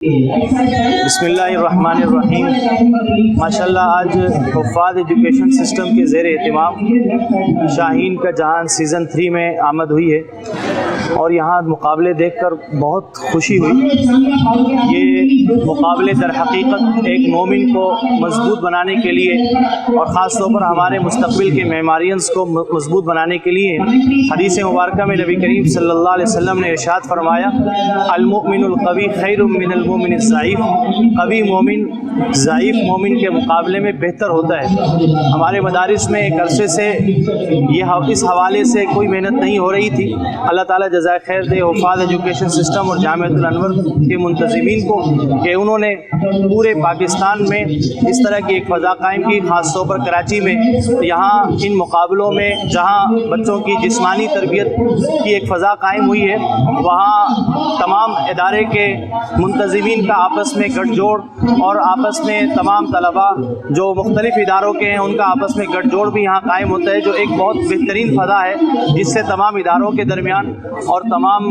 بسم اللہ الرحمن الرحیم۔ ماشاءاللہ، آج حفاظ ایجوکیشن سسٹم کے زیر اہتمام شاہین کا جہان سیزن تھری میں آمد ہوئی ہے۔ اور یہاں مقابلے دیکھ کر بہت خوشی ہوئی۔ یہ مقابلے در حقیقت ایک مومن کو مضبوط بنانے کے لیے اور خاص طور پر ہمارے مستقبل کے معمارینس کو مضبوط بنانے کے لیے حدیث مبارکہ میں نبی کریم صلی اللہ علیہ وسلم نے ارشاد فرمایا، المؤمن القوی خیر من المؤمن الضعیف. قوی مومن، ضعیف مومن کے مقابلے میں بہتر ہوتا ہے۔ ہمارے مدارس میں ایک عرصے سے یہ اس حوالے سے کوئی محنت نہیں ہو رہی تھی۔ اللہ تعالیٰ جزائے خیر دے حفاظ ایجوکیشن سسٹم اور جامعۃ الانور کے منتظمین کو کہ انہوں نے پورے پاکستان میں اس طرح کی ایک فضا قائم کی، خاص طور پر کراچی میں، یہاں ان مقابلوں میں جہاں بچوں کی جسمانی تربیت کی ایک فضا قائم ہوئی ہے، وہاں تمام ادارے کے منتظمین کا آپس میں گٹھ جوڑ اور آپس میں تمام طلباء جو مختلف اداروں کے ہیں، ان کا آپس میں گٹھ جوڑ بھی یہاں قائم ہوتا ہے، جو ایک بہت بہترین فضا ہے، جس سے تمام اداروں کے درمیان اور تمام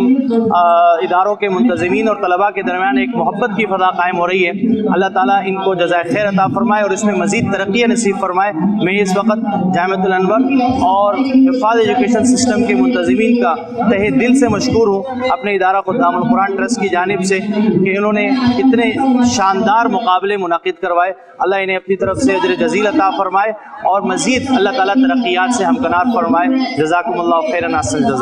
اداروں کے منتظمین اور طلباء کے درمیان ایک محبت کی فضا قائم ہو رہی ہے۔ اللہ تعالیٰ ان کو جزائے خیر عطا فرمائے اور اس میں مزید ترقی نصیب فرمائے۔ میں اس وقت جامعۃ الانور اور حفاظ ایجوکیشن سسٹم کے منتظمین کا تہ دل سے مشکور ہوں۔ اپنے ادارہ خدام القرآن ٹرسٹ کی جانب سے کہ انہوں نے اتنے شاندار مقابلے منعقد کروائے۔ اللہ انہیں اپنی طرف سے اجر جزیل عطا فرمائے اور مزید اللہ تعالیٰ ترقیات سے ہمکنار فرمائے۔ جزاکم اللہ خیر ناصر جزا